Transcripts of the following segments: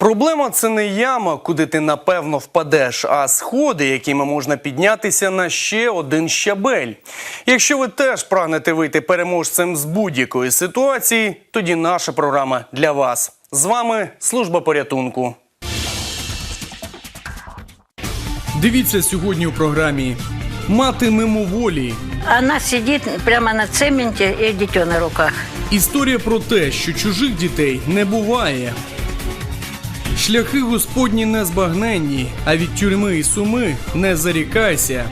Проблема це не яма, куди ти напевно впадеш, а сходи, якими можна піднятися на ще один щабель. Якщо ви теж прагнете вийти переможцем з будь-якої ситуації, тоді наша програма для вас. З вами служба порятунку. Дивіться сьогодні у програмі Мати мимоволі. Она сидит прямо на цементе и дитё на руках. Історія про те, що чужих дітей не буває. Шляхи господні не збагненні, а від тюрми і суми не зарікайся.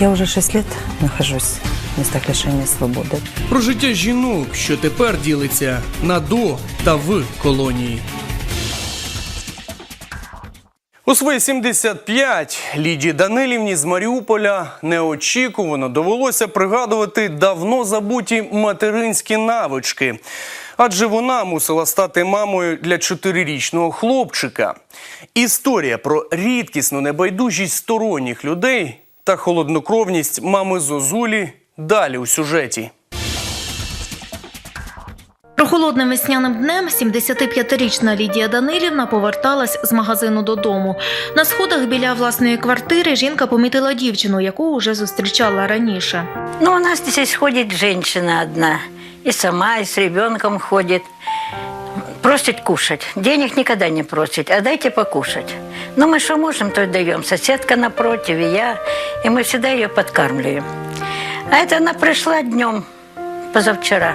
Я уже 6 лет нахожусь в местах лишения свободы. Про життя жінок, що тепер ділиться на до та в колонії. У свої 75 Лідії Данилівні з Маріуполя неочікувано довелося пригадувати давно забуті материнські навички. Адже вона мусила стати мамою для чотирирічного хлопчика. Історія про рідкісну небайдужість сторонніх людей та холоднокровність мами Зозулі далі у сюжеті. Прохолодним весняним днем 75-річна Лідія Данилівна поверталась з магазину додому. На сходах біля власної квартири жінка помітила дівчину, яку вже зустрічала раніше. Ну, у нас здесь ходит женщина одна. И сама, и с ребенком ходит. Просит кушать. Денег никогда не просит, а дайте покушать. Ну, мы что можем, то и даем. Соседка напротив, и я. И мы всегда ее подкармливаем. А это она пришла днем, позавчера.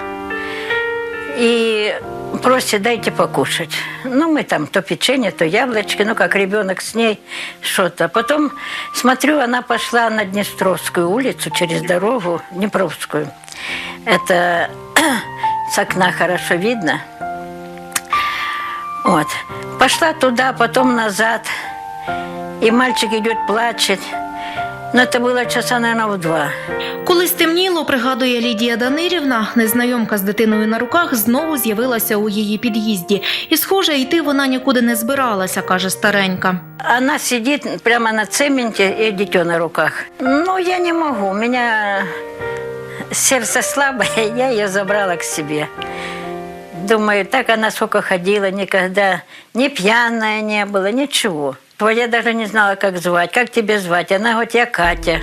И просит, дайте покушать. Ну, мы там то печенье, то яблочки, ну, как ребенок с ней что-то. Потом, смотрю, она пошла на Днестровскую улицу через дорогу, Днепровскую. Это с окна хорошо видно. Вот. Пошла туда, потом назад. И мальчик идет, плачет. Но это было часа, наверное, в два. Коли стемніло, пригадує Лідія Данилівна, незнайомка з дитиною на руках знову з'явилася у її під'їзді. І, схоже, йти вона нікуди не збиралася, каже старенька. Она сидит прямо на цементе и дитё на руках. Ну, я не могу. У меня сердце слабое, я ее забрала к себе. Думаю, так она сколько ходила, никогда ни пьяная не была, ничего. Вот Я даже не знала, как звать. Как тебе звать? Она говорит, я Катя.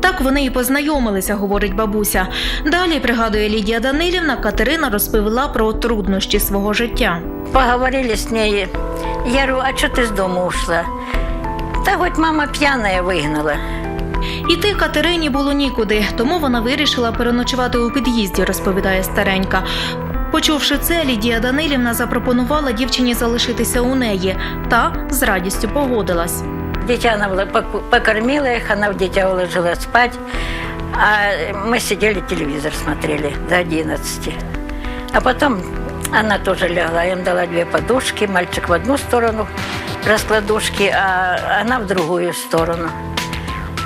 Так вони і познайомилися, говорить бабуся. Далі, пригадує Лідія Данилівна, Катерина розповіла про труднощі свого життя. Поговорили с ней. Я говорю, а что ты с дома ушла? Да хоть мама пьяная выгнала. Іти Катерині було нікуди, тому вона вирішила переночувати у під'їзді, розповідає старенька. Почувши це, Лідія Данилівна запропонувала дівчині залишитися у неї та з радістю погодилась. Дитя пок- покормила их, она в дитя уложила спать. А мы сидели, телевизор смотрели до 11. А потом она тоже лягла. Им дала две подушки. Мальчик в одну сторону раскладушки, а она в другую сторону.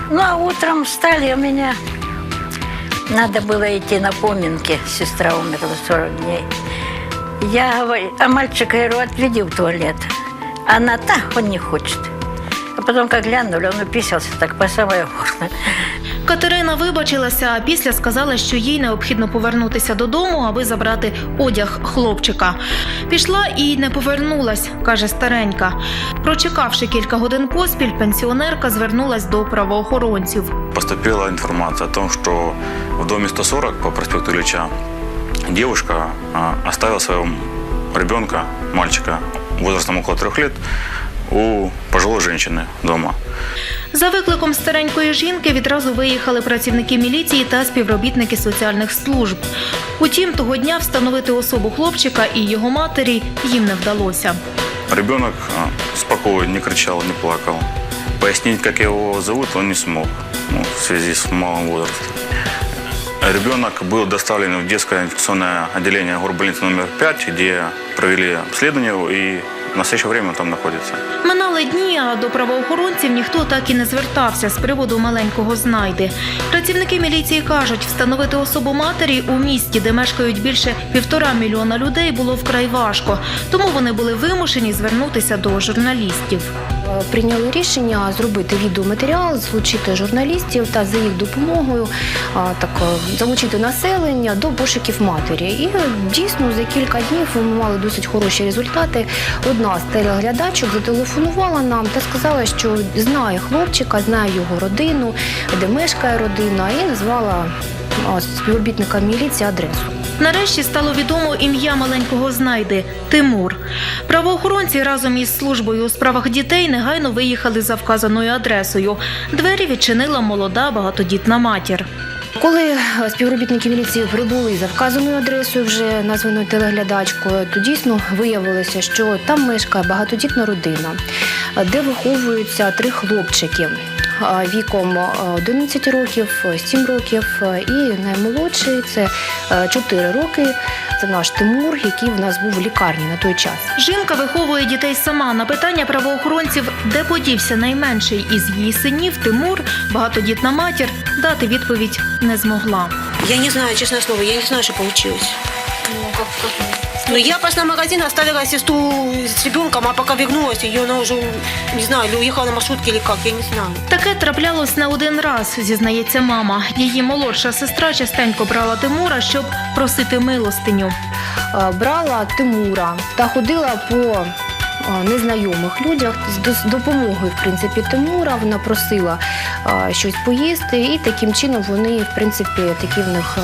Ну, а утром встали, у меня надо было идти на поминки. Сестра умерла 40 дней. Я говорю, а мальчика говорю, отведи в туалет. Она, так, он не хочет. А потом, как глянули, он уписался так по самое горло. Катерина вибачилася, а після сказала, що їй необхідно повернутися додому, аби забрати одяг хлопчика. Пішла і не повернулась, каже старенька. Прочекавши кілька годин поспіль, пенсіонерка звернулась до правоохоронців. Поступила информация о том, что в доме 140 по проспекту Ильича девушка оставила своего ребенка, мальчика, возрастом около трех лет, у пожилой женщины дома. За викликом старенької жінки відразу виїхали працівники міліції та співробітники соціальних служб. Утім, того дня встановити особу хлопчика і його матері їм не вдалося. Ребенок а, спокоен, не кричал, не плакал. Пояснить, как его зовут, он не смог ну, в связи с малым возрастом. Ребенок был доставлен в детское инфекционное отделение горбольницы номер 5, где провели обследование его, и все настоящее время там знаходиться. Минали дні, а до правоохоронців ніхто так і не звертався з приводу маленького знайди. Працівники міліції кажуть, встановити особу матері у місті, де мешкають більше півтора мільйона людей, було вкрай важко. Тому вони були вимушені звернутися до журналістів. Прийняли рішення зробити відеоматеріал, залучити журналістів та за їх допомогою так е, залучити населення до пошуків матері. І е, дійсно за кілька днів ми мали досить хороші результати. Одна з телеглядачок зателефонувала нам та сказала, що знає хлопчика, знає його родину, де мешкає родина, і назвала співробітника міліції адресу. Нарешті стало відомо ім'я маленького знайди Тимур. Правоохоронці разом із службою у справах дітей негайно виїхали за вказаною адресою. Двері відчинила молода багатодітна матір. Коли е, співробітники міліції прибули за вказаною адресою, вже названою телеглядачкою, то дійсно виявилося, що там мешкає багатодітна родина, е, де виховуються три хлопчики віком е, 11 років, 7 років е, і наймолодший це 4 роки. Це наш Тимур, який в нас був в лікарні на той час. Жінка виховує дітей сама. На питання правоохоронців, де подівся найменший із її синів Тимур, багатодітна матір, дати відповідь не змогла. Я не знаю, честное слово, я не знаю, что получилось. Ну, я пошла в магазин, оставила сестру с ребенком, а пока вернулась, ее она уже, не знаю, или уехала на маршрутке или как, я не знаю. Таке траплялось не один раз, зізнається мама. Її молодша сестра частенько брала Тимура, щоб просити милостиню. е, брала Тимура та ходила по е, незнайомих людях з допомогою в принципі Тимура. Вона просила е, щось поїсти, і таким чином вони, в принципі, такий в них.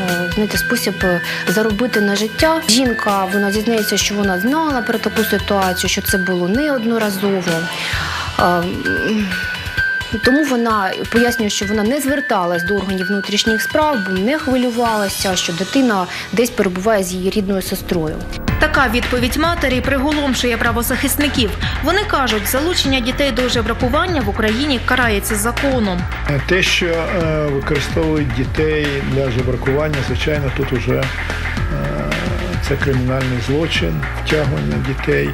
Е, е, Знаєте, спосіб е, заробити на життя. Жінка вона зізнається, що вона знала про таку ситуацію, що це було неодноразово. Тому вона пояснює, що вона не зверталась до органів внутрішніх справ, бо не хвилювалася, що дитина десь перебуває з її рідною сестрою. Така відповідь матері приголомшує правозахисників. Вони кажуть, залучення дітей до жебракування в Україні карається законом. Те, що е, використовують дітей для жебракування, звичайно, тут уже е, це кримінальний злочин, втягування дітей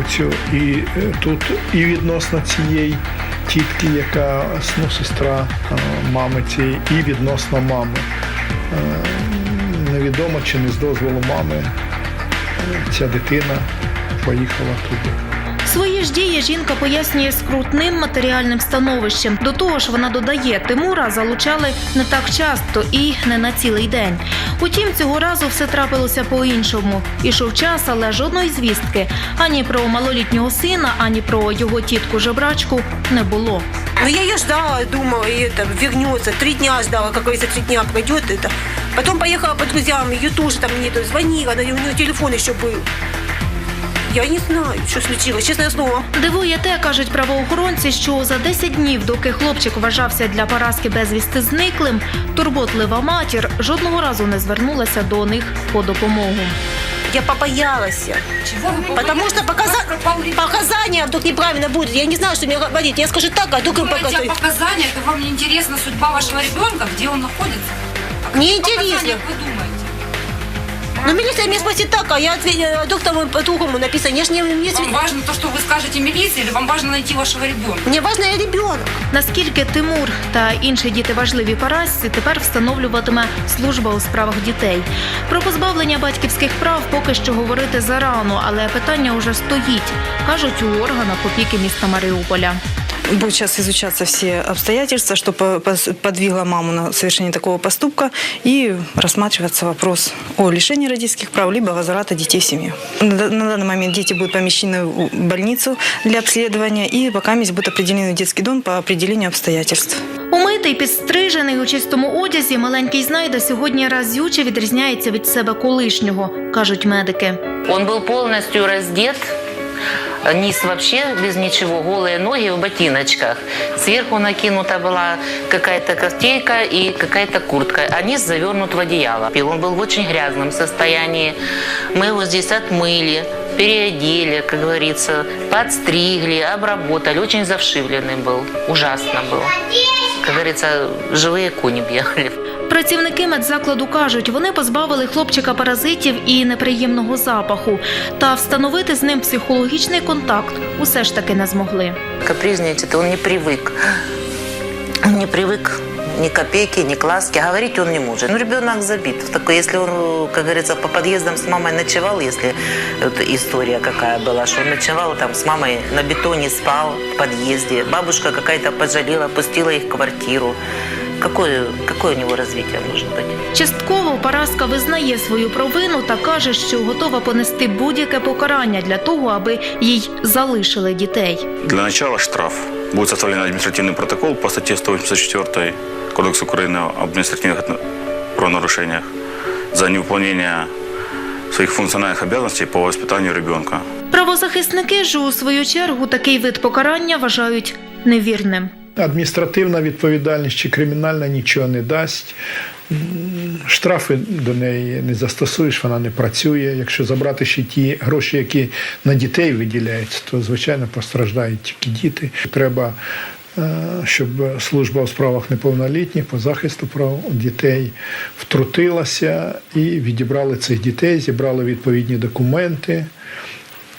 у цю. І е, тут і відносно цієї тітки, яка ну, сестра е, мами цієї, і відносно мами. Е, Невідомо чи не з дозволу мами ця дитина поїхала туди. Свої ж дії жінка пояснює скрутним матеріальним становищем. До того ж, вона додає, Тимура залучали не так часто і не на цілий день. Утім, цього разу все трапилося по-іншому. Ішов час, але жодної звістки ані про малолітнього сина, ані про його тітку жебрачку не було. Но я ее ждала, думала, и это вернется. Три дня ждала, как говорится, три дня пройдет это. Потом поехала по друзьям, ее тоже там мне то звонила, но у нее телефон еще был. Я не знаю, что случилось, честное слово. Дивує те, кажуть правоохоронці, що за 10 днів, доки хлопчик вважався для поразки безвісти зниклим, турботлива матір жодного разу не звернулася до них по допомогу. Я побоялась. Потому что показа- показания вдруг неправильно будут. Я не знаю, что мне говорить. Я скажу так, а вдруг им Думаете о показывают. показаниях, это вам не интересна судьба вашего ребенка, где он находится? О Мне интересно. Ну, милиция меня спросит так, а я отве- доктору по-другому написано. Я ж не, не Вам важно то, что вы скажете милиции, или вам важно найти вашего ребенка? Мне важно я ребенок. Наскільки Тимур та інші діти важливі поразці тепер встановлюватиме служба у справах дітей. Про позбавлення батьківських прав поки що говорити зарано, але питання уже стоїть, кажуть у органах опіки міста Маріуполя Будут сейчас изучаться все обстоятельства, что по- пос- подвигло маму на совершение такого поступка, и рассматриваться вопрос о лишении родительских прав, либо возврата детей в семью. На да- на данный момент дети будут помещены в больницу для обследования, и пока месть будет определены в детский дом по определению обстоятельств. Умитий, підстрижений у чистому одязі, маленький знайда сьогодні разюче відрізняється від себе колишнього, кажуть медики. Он был полностью раздет, Низ вообще без ничего, голые ноги в ботиночках. Сверху накинута была какая-то кофтейка и какая-то куртка, а низ завернут в одеяло. И Он был в очень грязном состоянии. Мы его здесь отмыли, переодели, как говорится, подстригли, обработали. Очень завшивленный был, ужасно был. Как говорится, живые кони бегали. Працівники медзакладу кажуть, вони позбавили хлопчика паразитів і неприємного запаху, та встановити з ним психологічний контакт усе ж таки не змогли. Капризничать это он не привык. Он не привык ни копейки, ни к ласке. Говорить он не может. Ну, ребенок забит. Такой, если он, как говорится, по подъездам с мамой ночевал, если вот история какая была, что он ночевал там с мамой на бетоне спал в подъезде. Бабушка какая-то пожалела, пустила их в квартиру. Какое, какое у него развитие может быть? Частково Параска визнає свою провину та каже, що готова понести будь-яке покарання для того, аби їй залишили дітей. Для начала штраф. Будет составлен административный протокол по статье 184 Кодекса Украины об административных отно- правонарушениях за невыполнение своих функциональных обязанностей по воспитанию ребенка. Правозахисники ж у свою чергу такий вид покарання вважають невірним. Адміністративна відповідальність чи кримінальна нічого не дасть. Штрафи до неї не застосуєш, вона не працює. Якщо забрати ще ті гроші, які на дітей виділяються, то звичайно постраждають тільки діти. Треба, е, щоб служба у справах неповнолітніх по захисту прав дітей втрутилася і відібрали цих дітей, зібрали відповідні документи.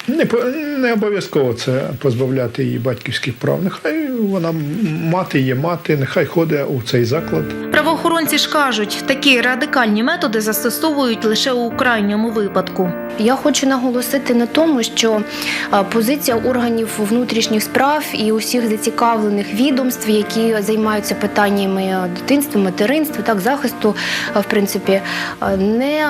Не, по- не обов'язково це позбавляти її батьківських прав. Нехай вона мати є мати, нехай ходить у цей заклад. Правоохоронці ж кажуть, такі радикальні методи застосовують лише у крайньому випадку. Я хочу наголосити на тому, що позиція органів внутрішніх справ і усіх зацікавлених відомств, які займаються питаннями дитинства, материнства, так захисту, в принципі, не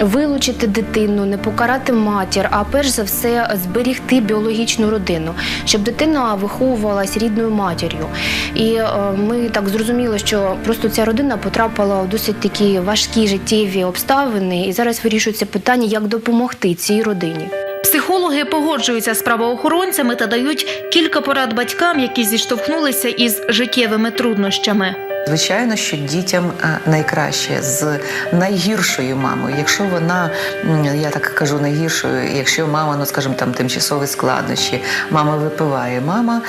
Вилучити дитину, не покарати матір, а перш за все зберігти біологічну родину, щоб дитина виховувалась рідною матір'ю. І е, ми так зрозуміли, що просто ця родина потрапила у досить такі важкі життєві обставини, і зараз вирішується питання, як допомогти цій родині. Психологи погоджуються з правоохоронцями та дають кілька порад батькам, які зіштовхнулися із життєвими труднощами. Звичайно, що дітям е, найкраще з найгіршою мамою. Якщо вона, я так кажу, найгіршою, якщо мама, ну скажімо, там тимчасові складнощі, мама випиває, мама,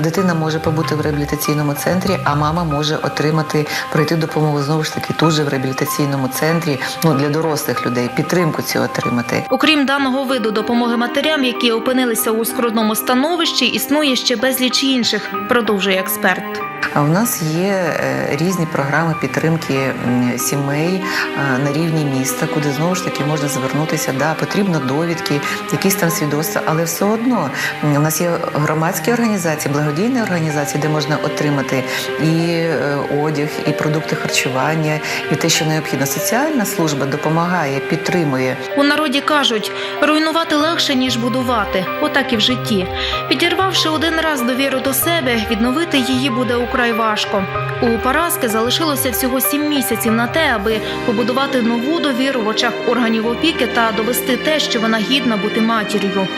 дитина може побути в реабілітаційному центрі, а мама може отримати пройти допомогу знову ж таки тут же в реабілітаційному центрі. Ну для дорослих людей підтримку цю отримати. Окрім даного виду допомоги матерям, які опинилися у скрутному становищі, існує ще безліч інших, продовжує експерт. В нас є е, різні програми підтримки сімей е, на рівні міста, куди знову ж таки можна звернутися. Да, потрібно довідки, якісь там свідоцтва, але все одно у нас є громадські організації, благодійні організації, де можна отримати і е, одяг, і продукти харчування, і те, що необхідно. Соціальна служба допомагає, підтримує. У народі кажуть, руйнувати легше, ніж будувати. Отак і в житті. Підірвавши один раз довіру до себе, відновити її буде украй важко. У Параски залишилося всього сім місяців на те, аби побудувати нову довіру в очах органів опіки та довести те, що вона гідна бути матір'ю.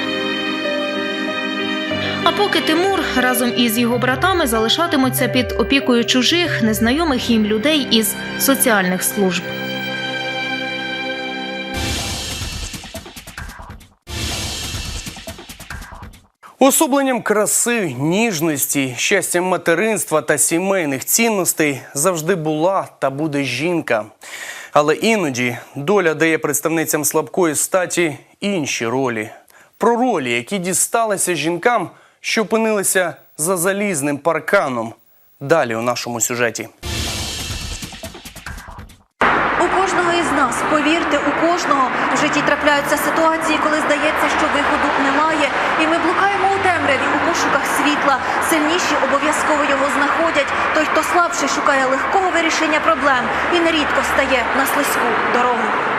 А поки Тимур разом із його братами залишатимуться під опікою чужих, незнайомих їм людей із соціальних служб. Особленням краси, ніжності, щастям материнства та сімейних цінностей завжди була та буде жінка. Але іноді доля дає представницям слабкої статі інші ролі. Про ролі, які дісталися жінкам, що опинилися за залізним парканом. Далі у нашому сюжеті. У в житті трапляються ситуації, коли здається, що виходу немає, і ми блукаємо у темряві у пошуках світла. Сильніші обов'язково його знаходять. Той, хто слабший, шукає легкого вирішення проблем і нерідко стає на слизьку дорогу.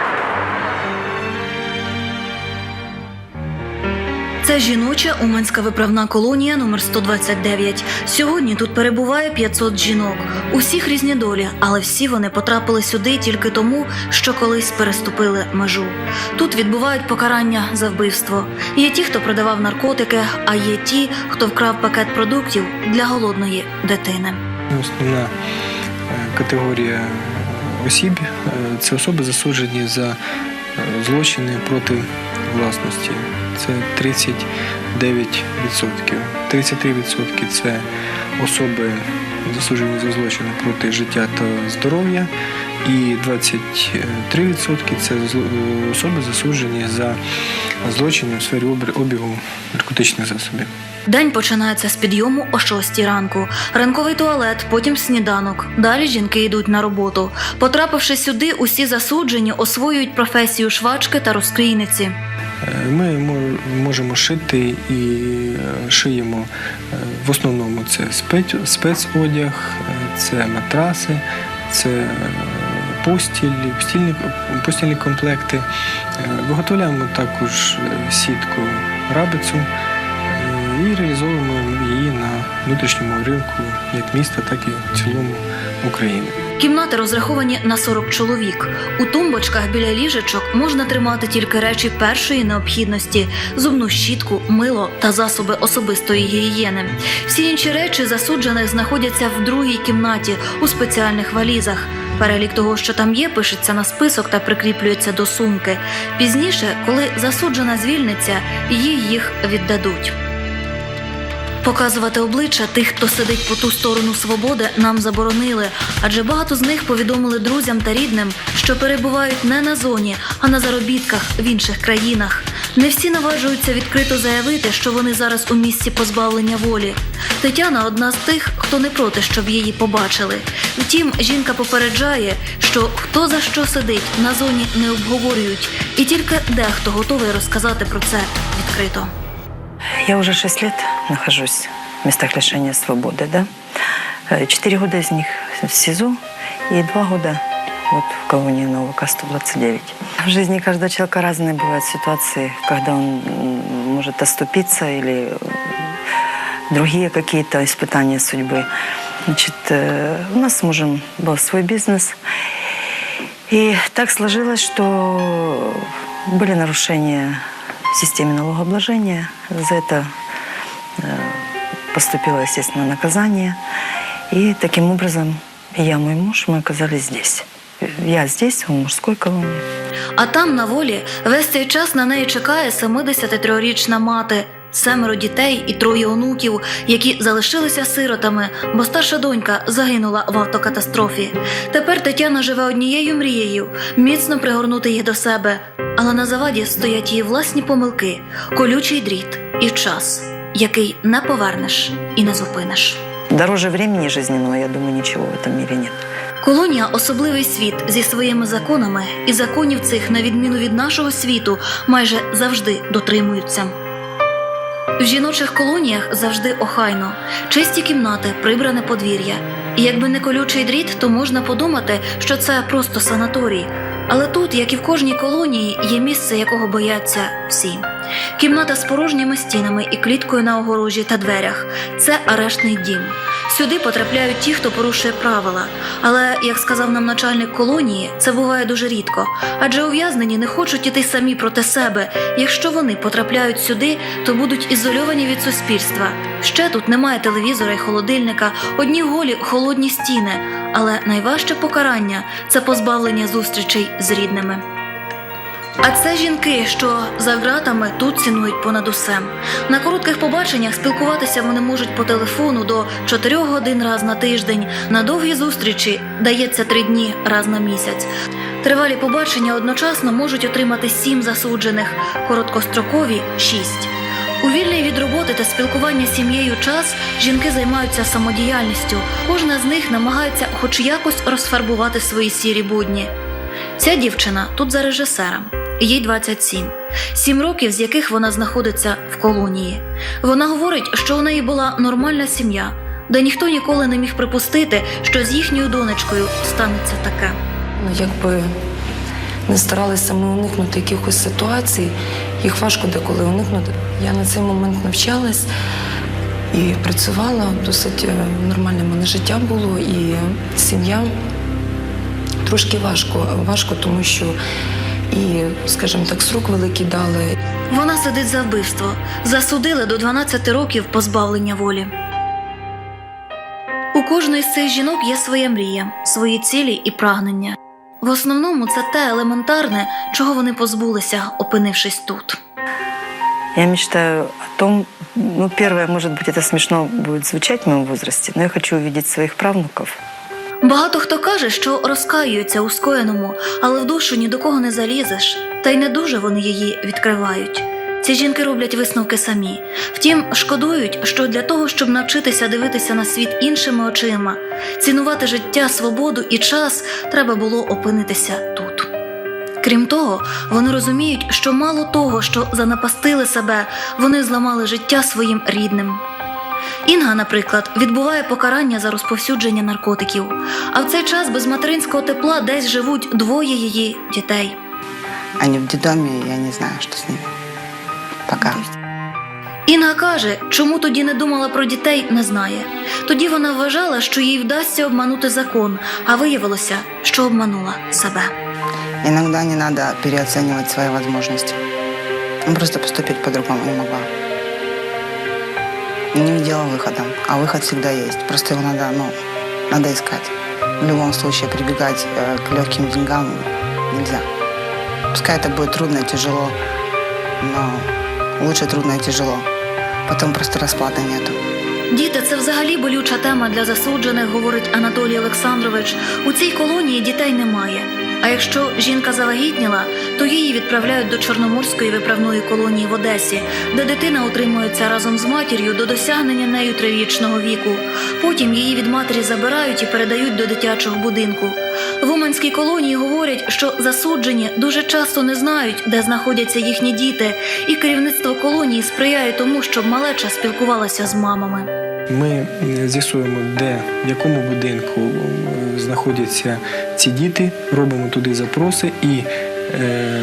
Це жіноча Уманська виправна колонія номер 129. Сьогодні тут перебуває 500 жінок. Усіх різні долі, але всі вони потрапили сюди тільки тому, що колись переступили межу. Тут відбувають покарання за вбивство. Є ті, хто продавав наркотики, а є ті, хто вкрав пакет продуктів для голодної дитини. Основна е, категорія осіб е, це особи засуджені за злочини проти власності. Це 39%. 33% це особи засуджені за злочини проти життя та здоров'я. І 23% це особи засуджені за злочини в сфері обігу наркотичних засобів. День починається з підйому о 6 ранку. Ранковий туалет, потім сніданок. Далі жінки йдуть на роботу. Потрапивши сюди, усі засуджені освоюють професію швачки та розкрійниці. Е, Ми мо- можемо шити і е, шиємо е, в основному це спец- спецодяг, це матраси, це постіль, постільні, постільні комплекти. Виготовляємо також сітку рабицю і реалізовуємо її на внутрішньому ринку як міста, так і в цілому України. Кімнати розраховані на 40 чоловік. У тумбочках біля ліжечок можна тримати тільки речі першої необхідності: зубну щітку, мило та засоби особистої гігієни. Всі інші речі засуджених знаходяться в другій кімнаті у спеціальних валізах. Перелік того, що там є, пишеться на список та прикріплюється до сумки. Пізніше, коли засуджена звільниться, їй їх віддадуть. Показувати обличчя тих, хто сидить по ту сторону свободи, нам заборонили, адже багато з них повідомили друзям та рідним, що перебувають не на зоні, а на заробітках в інших країнах. Не всі наважуються відкрито заявити, що вони зараз у місці позбавлення волі. Тетяна одна з тих, хто не проти, щоб її побачили. Втім, жінка попереджає, що хто за що сидить на зоні не обговорюють, і тільки дехто готовий розказати про це відкрито. Я уже 6 лет нахожусь в местах лишения свободы, да. Э, Четыре года из них в СИЗО и два года вот в колонии Нового 129. В жизни каждого человека разные бывают ситуации, когда он может оступиться или э, другие какие-то испытания судьбы. Значит, э, у нас с мужем был свой бизнес. И так сложилось, что были нарушения в системе налогообложения. За это поступило, естественно, наказание. И таким образом я, мой муж, мы оказались здесь. Я здесь, в мужской колонии. А там на волі весь цей час на неї чекає 73-річна мати, семеро дітей і троє онуків, які залишилися сиротами, бо старша донька загинула в автокатастрофі. Тепер Тетяна живе однією мрією міцно пригорнути їх до себе. Але на заваді стоять її власні помилки, колючий дріт і час, який не повернеш і не зупиниш. Дороже времени жизненного, я думаю, ничего в этом мире нет. Колонія особливий світ зі своїми законами, і законів цих, на відміну від нашого світу, майже завжди дотримуються. В жіночих колоніях завжди охайно, чисті кімнати, прибране подвір'я. І якби не колючий дріт, то можна подумати, що це просто санаторій. Але тут, як і в кожній колонії, є місце, якого бояться всі. Кімната з порожніми стінами і кліткою на огорожі та дверях це арештний дім. Сюди потрапляють ті, хто порушує правила. Але, як сказав нам начальник колонії, це буває дуже рідко. Адже ув'язнені не хочуть іти самі проти себе. Якщо вони потрапляють сюди, то будуть ізольовані від суспільства. Ще тут немає телевізора і холодильника, одні голі холодні стіни. Але найважче покарання це позбавлення зустрічей з рідними. А це жінки, що за ґратами тут цінують понад усе. На коротких побаченнях спілкуватися вони можуть по телефону до 4 годин раз на тиждень. На довгі зустрічі дається 3 дні раз на місяць. Тривалі побачення одночасно можуть отримати 7 засуджених, короткострокові 6. У вільний від роботи та спілкування з сім'єю час жінки займаються самодіяльністю. Кожна з них намагається хоч якось розфарбувати свої сірі будні. Ця дівчина тут за режисером. Їй 27. Сім років, з яких вона знаходиться в колонії. Вона говорить, що у неї була нормальна сім'я, де ніхто ніколи не міг припустити, що з їхньою донечкою станеться таке. Ну, якби не старалися ми уникнути якихось ситуацій, їх важко деколи уникнути. Я на цей момент навчалась і працювала, досить е, нормальне мене життя було, і сім'я трошки важко, важко, тому що і, скажімо так, срок великий дали. Вона сидить за вбивство, засудили до 12 років позбавлення волі. У кожної з цих жінок є своя мрія, свої цілі і прагнення. В основному це те елементарне, чого вони позбулися, опинившись тут. Я мечтаю о том, ну, первое, может быть, это смешно будет звучать в моем возрасте, но я хочу увидеть своих правнуков. Багато хто каже, що розкаюються у скоєному, але в душу ні до кого не залізеш, та й не дуже вони її відкривають. Ці жінки роблять висновки самі. Втім, шкодують, що для того, щоб навчитися дивитися на світ іншими очима, цінувати життя, свободу і час, треба було опинитися тут. Крім того, вони розуміють, що мало того, що занапастили себе, вони зламали життя своїм рідним. Інга, наприклад, відбуває покарання за розповсюдження наркотиків, а в цей час без материнського тепла десь живуть двоє її дітей. Они в детдоме, я не знаю, что с ними. Пока. Інга каже, чому тоді не думала про дітей, не знає. Тоді вона вважала, що їй вдасться обманути закон, а виявилося, що обманула себе. Иногда не надо переоценивать свои возможности. Ну, Просто поступить по-другому не могла. Не видела выхода, а выход всегда есть. Просто его надо, ну, надо искать. В любом случае прибегать э, к легким деньгам нельзя. Пускай это будет трудно и тяжело, но лучше трудно и тяжело. Потом просто расплаты нету. Діти це взагалі болюча тема для засуджених, говорить Анатолій Олександрович. У цій колонії дітей немає. А якщо жінка завагітніла, то її відправляють до Чорноморської виправної колонії в Одесі, де дитина утримується разом з матір'ю до досягнення нею трирічного віку. Потім її від матері забирають і передають до дитячого будинку. В Уманській колонії говорять, що засуджені дуже часто не знають, де знаходяться їхні діти, і керівництво колонії сприяє тому, щоб малеча спілкувалася з мамами. Ми е, з'ясуємо, де, в якому будинку е, знаходяться ці діти, робимо туди запроси і е,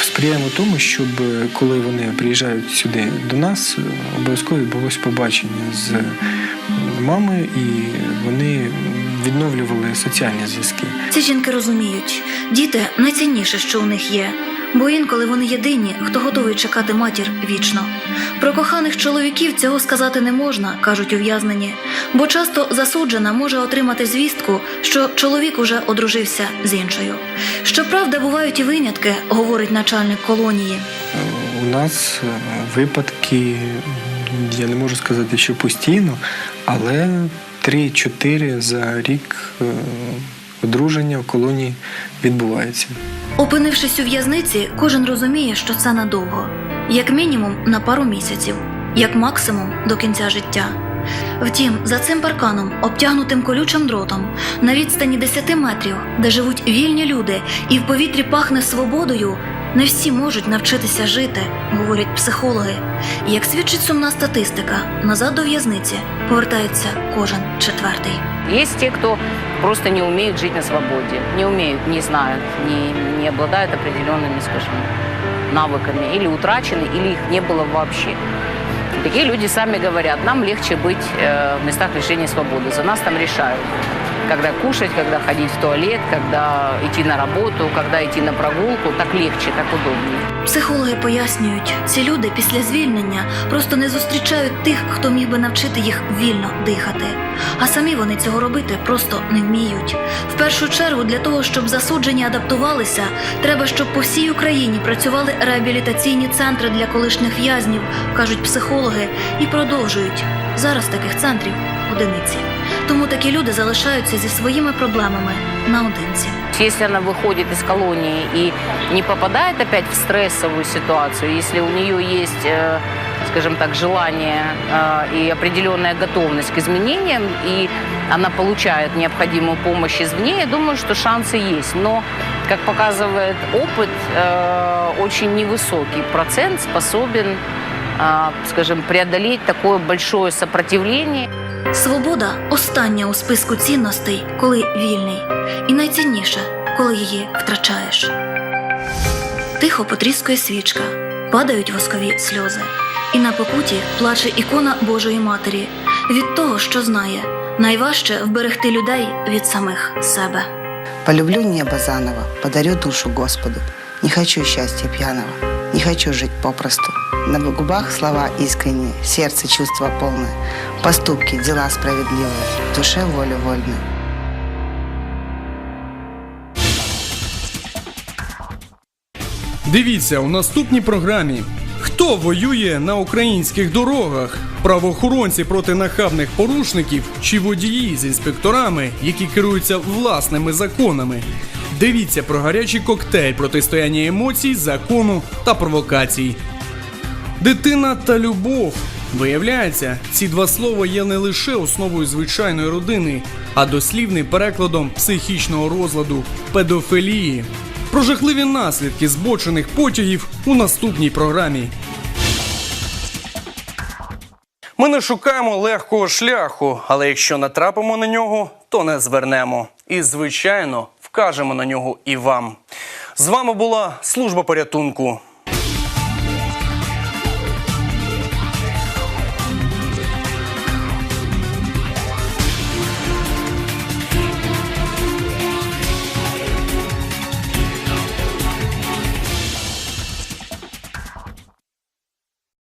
сприяємо тому, щоб е, коли вони приїжджають сюди до нас, обов'язково відбулося побачення з мамою, і вони відновлювали соціальні зв'язки. Ці жінки розуміють, діти найцінніше, що у них є, бо інколи вони єдині, хто готовий чекати матір вічно. Про коханих чоловіків цього сказати не можна, кажуть ув'язнені, бо часто засуджена може отримати звістку, що чоловік уже одружився з іншою. Щоправда, бувають і винятки, говорить начальник колонії. У нас е, випадки, я не можу сказати, що постійно, але 3-4 за рік е, одруження в колонії відбувається. Опинившись у в'язниці, кожен розуміє, що це надовго, як мінімум на пару місяців, як максимум до кінця життя. Втім, за цим парканом, обтягнутим колючим дротом, на відстані 10 метрів, де живуть вільні люди, і в повітрі пахне свободою, не всі можуть навчитися жити, говорять психологи. І як свідчить сумна статистика, назад до в'язниці повертається кожен четвертий. Есть те, кто просто не умеют жить на свободе, не умеют, не знают, не, не обладают определенными, скажем, навыками, или утрачены, или их не было вообще. И такие люди сами говорят, нам легче быть э, в местах лишения свободы, за нас там решают. Когда кушать, когда ходить в туалет, когда идти на работу, когда идти на прогулку, так легче, так удобнее. Психологи пояснюють, ці люди після звільнення просто не зустрічають тих, хто міг би навчити їх вільно дихати. А самі вони цього робити просто не вміють. В першу чергу, для того, щоб засуджені адаптувалися, треба, щоб по всій Україні працювали реабілітаційні центри для колишніх в'язнів, кажуть психологи, і продовжують. Зараз таких центрів одиниці. Тому такі люди залишаються зі своїми проблемами наодинці. Если она выходит из колонии и не попадает опять в стрессовую ситуацию, если у нее есть, э, скажем так, желание э, и определенная готовность к изменениям, и она получает необходимую помощь извне, я думаю, что шансы есть. Но, как показывает опыт, э, очень невысокий процент способен, скажем, преодолеть такое большое сопротивление. Свобода остання у списку цінностей, коли вільний, і найцінніше, коли її втрачаєш. Тихо потріскує свічка, падають воскові сльози, і на покуті плаче ікона Божої Матері від того, що знає, найважче вберегти людей від самих себе. Полюблю небо заново, подарю душу Господу. Не хочу счастья пьяного, не хочу жить попросту. На губах слова искренние, сердце чувства полное, поступки, дела справедливые, душе воля вольная. Дивіться у наступній програмі. Хто воює на українських дорогах? Правоохоронці проти нахабних порушників чи водії з інспекторами, які керуються власними законами? Дивіться про гарячий коктейль протистояння емоцій, закону та провокацій. Дитина та любов. Виявляється, ці два слова є не лише основою звичайної родини, а дослівним перекладом психічного розладу педофілії. Про жахливі наслідки збочених потягів у наступній програмі. Ми не шукаємо легкого шляху, але якщо натрапимо на нього, то не звернемо. І звичайно вкажемо на нього і вам. З вами була служба порятунку.